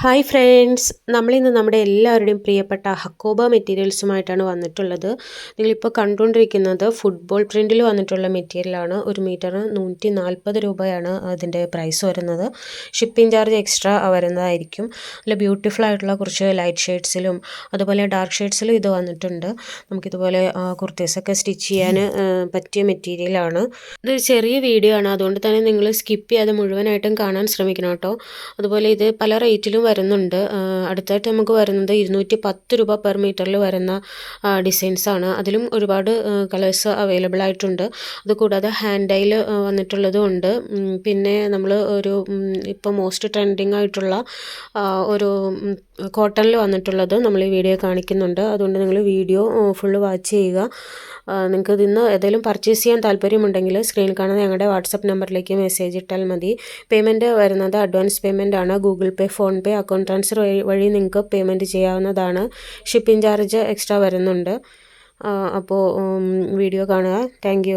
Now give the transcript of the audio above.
Hi friends നമ്മളിന്ന് നമ്മുടെ എല്ലാവരുടെയും പ്രിയപ്പെട്ട ഹക്കോബ മെറ്റീരിയൽസുമായിട്ടാണ് വന്നിട്ടുള്ളത്. നിങ്ങളിപ്പോൾ കണ്ടുകൊണ്ടിരിക്കുന്നത് ഫുട്ബോൾ പ്രിന്റിൽ വന്നിട്ടുള്ള മെറ്റീരിയലാണ്. ഒരു മീറ്റർ നൂറ്റി നാൽപ്പത് രൂപയാണ് അതിന്റെ പ്രൈസ് വരുന്നത്. ഷിപ്പിംഗ് ചാർജ് എക്സ്ട്രാ വരുന്നതായിരിക്കും. നല്ല ബ്യൂട്ടിഫുൾ ആയിട്ടുള്ള കുറച്ച് ലൈറ്റ് ഷെയ്ഡ്സിലും അതുപോലെ ഡാർക്ക് ഷെയ്ഡ്സിലും ഇത് വന്നിട്ടുണ്ട്. നമുക്കിതുപോലെ കുർത്തീസൊക്കെ സ്റ്റിച്ച് ചെയ്യാൻ പറ്റിയ മെറ്റീരിയലാണ്. ഇതൊരു ചെറിയ വീഡിയോ ആണ്. അതുകൊണ്ട് തന്നെ നിങ്ങൾ സ്കിപ്പ് ചെയ്യാതെ മുഴുവനായിട്ടും കാണാൻ ശ്രമിക്കണം കേട്ടോ. അതുപോലെ ഇത് പല റേറ്റിലും വരുന്നുണ്ട്. അടുത്തായിട്ട് നമുക്ക് വരുന്നത് ഇരുന്നൂറ്റി പത്ത് രൂപ പെർ മീറ്ററിൽ വരുന്ന ഡിസൈൻസാണ്. അതിലും ഒരുപാട് കളേഴ്സ് അവൈലബിൾ ആയിട്ടുണ്ട്. അതുകൂടാതെ ഹാൻഡൈൽ വന്നിട്ടുള്ളതും ഉണ്ട്. പിന്നെ നമ്മൾ ഒരു ഇപ്പോൾ മോസ്റ്റ് ട്രെൻഡിങ് ആയിട്ടുള്ള ഒരു കോട്ടണിൽ വന്നിട്ടുള്ളത് നമ്മൾ ഈ വീഡിയോ കാണിക്കുന്നുണ്ട്. അതുകൊണ്ട് നിങ്ങൾ വീഡിയോ ഫുള്ള് വാച്ച് ചെയ്യുക. നിങ്ങൾക്ക് ഇതിന്ന് ഏതെങ്കിലും പർച്ചേസ് ചെയ്യാൻ താല്പര്യമുണ്ടെങ്കിൽ സ്ക്രീനിൽ കാണുന്ന ഞങ്ങളുടെ വാട്സപ്പ് നമ്പറിലേക്ക് മെസ്സേജ് ഇട്ടാൽ മതി. പേയ്മെന്റ് വരുന്നത് അഡ്വാൻസ് പേയ്മെന്റ് ആണ്. Google Pay PhonePe account transfer വഴി നിങ്ങൾക്ക് പേയ്മെന്റ് ചെയ്യാവുന്നതാണ്. ഷിപ്പിംഗ് ചാർജ് എക്സ്ട്രാ വരുന്നുണ്ട്. അപ്പോൾ വീഡിയോ കാണുക. താങ്ക്